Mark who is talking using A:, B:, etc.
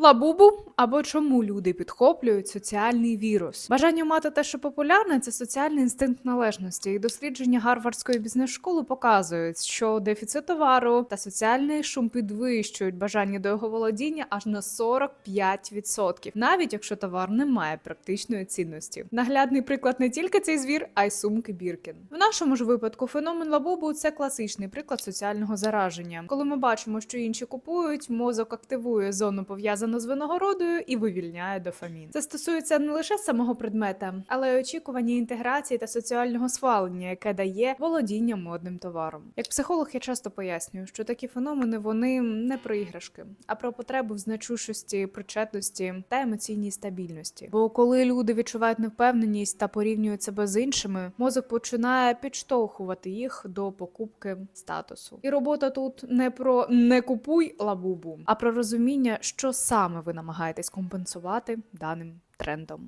A: Лабубу або чому люди підхоплюють соціальний вірус. Бажання мати те, що популярне, це соціальний інстинкт належності. І дослідження Гарвардської бізнес-школи показують, що дефіцит товару та соціальний шум підвищують бажання до його володіння аж на 45%, навіть якщо товар не має практичної цінності. Наглядний приклад не тільки цей звір, а й сумки Біркін. В нашому ж випадку феномен лабубу це класичний приклад соціального зараження. Коли ми бачимо, що інші купують, мозок активує зону пов'язану з винагородою і вивільняє дофамін. Це стосується не лише самого предмета, але й очікування інтеграції та соціального схвалення, яке дає володіння модним товаром. Як психолог, я часто пояснюю, що такі феномени вони не про іграшки, а про потребу в значущості, причетності та емоційній стабільності. Бо коли люди відчувають невпевненість та порівнюють себе з іншими, мозок починає підштовхувати їх до покупки статусу. І робота тут не про не купуй лабубу, а про розуміння, що саме ви намагаєтесь компенсувати даним трендом.